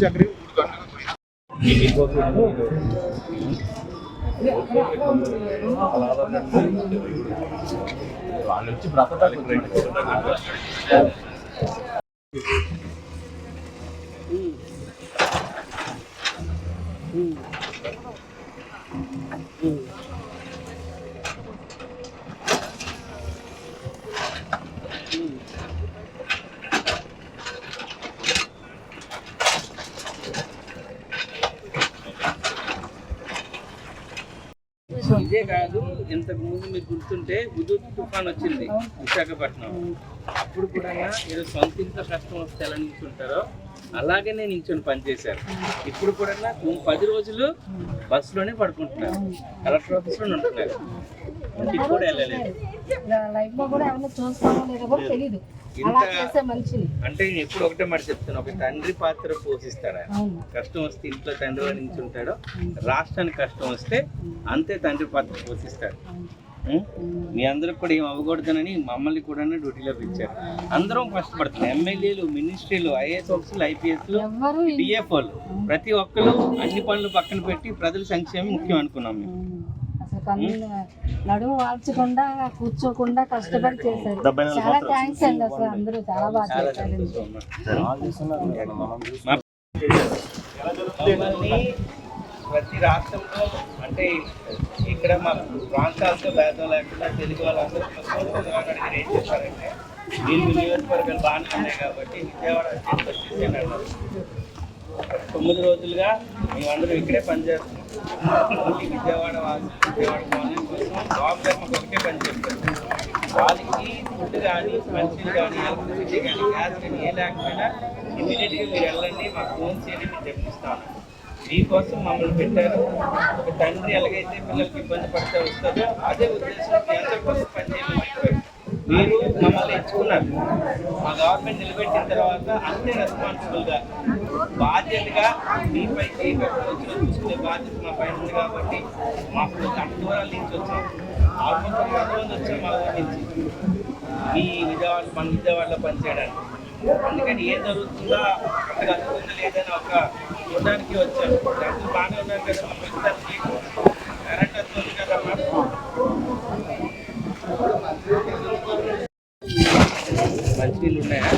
చక్రి మూడు గంటలు వాళ్ళు వచ్చి బ్రతకాలి ఇదే కాదు ఇంతకు ముందు మీకు గుర్తుంటే హుదూద్ తుఫాన్ వచ్చింది విశాఖపట్నం. అప్పుడు కూడా ఏదో సొంత ఇంత కష్టం వస్తే ఎలా నిల్చుంటారో అలాగనే నిల్చొని పనిచేశాను. ఇప్పుడు కూడా పది రోజులు బస్సులోనే పడుకుంటున్నారు కలెక్టర్ ఆఫీస్లోనే ఉంటున్నారు ఇంటికి కూడా వెళ్ళలేదు. లైఫ్లో కూడా ఎవరైనా చూస్తామో లేదో కూడా తెలీదు. అలా చేసే మనిషిని అంటే నేను ఎప్పుడు ఒకటే మాట చెప్తాను ఒక తండ్రి పాత్ర పోషిస్తాడా? కష్టం వస్తే ఇంట్లో తండ్రి వాడి నుంచి ఉంటాడో? రాష్ట్రానికి కష్టం వస్తే అంతే తండ్రి పాత్ర పోషిస్తాడు? మీ అందరికి కూడా ఏం అవ్వకూడదనని మమ్మల్ని కూడా డ్యూటీలో పిలిచారు. అందరం కష్టపడుతున్నాం. ఎమ్మెల్యేలు మినిస్ట్రీలు ఐఏఎస్ ఆఫీసులు ఐపీఎస్లు ఎవ్వరు డిఎఫ్ఓలు. ప్రతి ఒక్కరు అన్ని పనులు పక్కన పెట్టి ప్రజల సంక్షేమం ముఖ్యం అనుకున్నాం మేము. కన్ను నడుము వాల్చకుండా కూర్చోకుండా కష్టపడి చేశారు. చాలా థ్యాంక్స్ అండి అసలు అందరూ చాలా బాగా ప్రతి రాష్ట్రంలో అంటే ఇక్కడ మా ప్రాంతాలతో భేదం లేకుండా తెలుగు వాళ్ళందరూ అడిగిన ఏం చేశారంటే వీళ్ళు నియోజకవర్గాలు బాగానే ఉన్నాయి కాబట్టి విజయవాడ వచ్చేసి అన్నారు. తొమ్మిది రోజులుగా మేమందరం ఇక్కడే పనిచేస్తున్నాం. విజయవాడ వాసి విజయవాడ కాలనీ కోసం బాబు గారు మాకు వాళ్ళకి ఫుడ్ కానీ మంచిది కానీ ఎలక్ట్రిసిటీ కానీ గ్యాస్ కానీ ఏ లేకపోయినా ఇమీడియట్గా మీరు వెళ్ళండి మాకు ఫోన్ చేయండి మీరు తెప్పిస్తాను మీకోసం మమ్మల్ని పెట్టారు. ఒక తండ్రి ఎలాగైతే పిల్లలకి ఇబ్బంది పడితే వస్తుందో అదే ఉద్దేశం మీ కోసం పనిచేయాలని చెప్పారు. మీరు మమ్మల్ని ఎంచుకున్నారు. మా గవర్నమెంట్ నిలబెట్టిన తర్వాత అంతే రెస్పాన్సిబుల్గా బాధ్యతగా మీపై ఏ కష్టం చూసుకునే బాధ్యత మా పైన ఉంది కాబట్టి మాకు అంత దూరాల నుంచి వచ్చాం. ఆల్మోస్ట్ ఒక వంద మంది వచ్చాం మా ఊరి నుంచి. మీ విజయవాడ మన విజయవాడలో పనిచేయడానికి. అందుకని ఏం జరుగుతుందో అక్కడ అందుతుందో లేదని ఒక చూడడానికి వచ్చాను రైతులు బాగానే ఉన్నారు కదా. మా పెద్దలకి కరెంట్ వస్తుంది కదమ్మా నీళ్ళు ఉన్నాయా?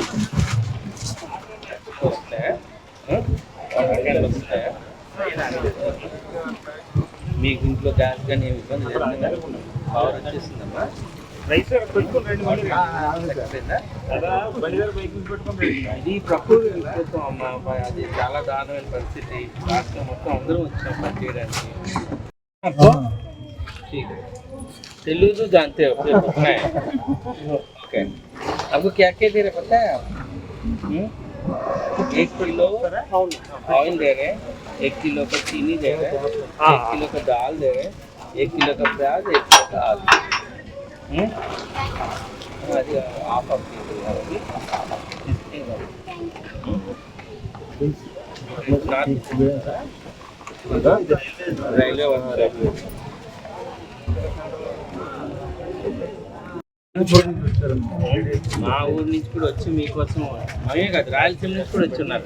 మీకు ఇంట్లో గ్యాస్ కానీ ఏమి ఇబ్బంది లేకుండా పవర్ వచ్చేసిందమ్మా. ఇది ప్రకృతి ప్రభుత్వం అమ్మా అది చాలా దారుణమైన పరిస్థితి. రాష్ట్రం మొత్తం అందరూ వచ్చినాం పని చేయడానికి తెలుగు దాంతో ఓకే. आपको क्या क्या दे रहे पता है आप? हम्म? एक किलो ऑयल दे रहे हैं एक किलो का चीनी दे रहे हैं हाँ। एक किलो का दाल दे रहे हैं एक किलो का प्याज एक किलो का आलू। हम्म? आप अपनी रेलवे। మా ఊరి నుంచి కూడా వచ్చి మీకోసం అవే కాదు రాయలసీమ నుంచి కూడా వచ్చి ఉన్నారు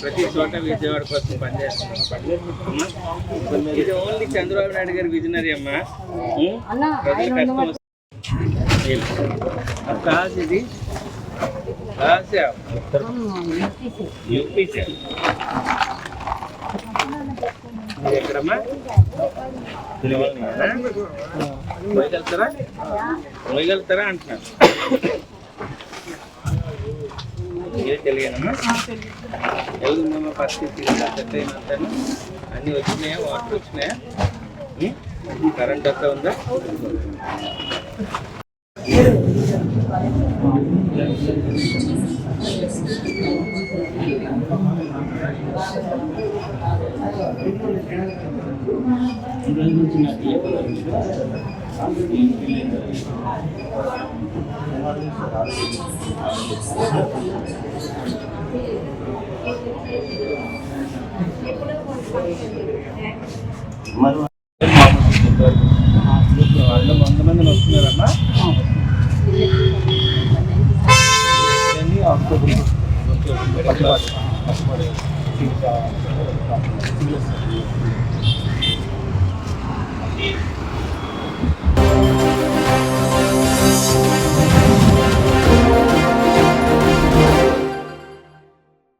ప్రతి చోట విజయవాడ కోసం పనిచేస్తున్నారు ఇది ఓన్లీ చంద్రబాబు నాయుడు గారి విజనరీ అమ్మా. ప్రజలు కష్టం క్లాస్ ఇది? Class UPC. ఎక్కడమ్మా? మోయగలుగుతారా మోయగలుగుతారా అంటున్నాను తెలియనమ్మా? ఎవరుందమ్మా పరిస్థితి సెట్ అయినంతను అన్నీ వచ్చినాయా? వాటర్ వచ్చినాయా? కరెంట్ అంతా ఉందా? వాళ్ళు వంద మంది వస్తున్నారమ్మా ఎక్కడండి?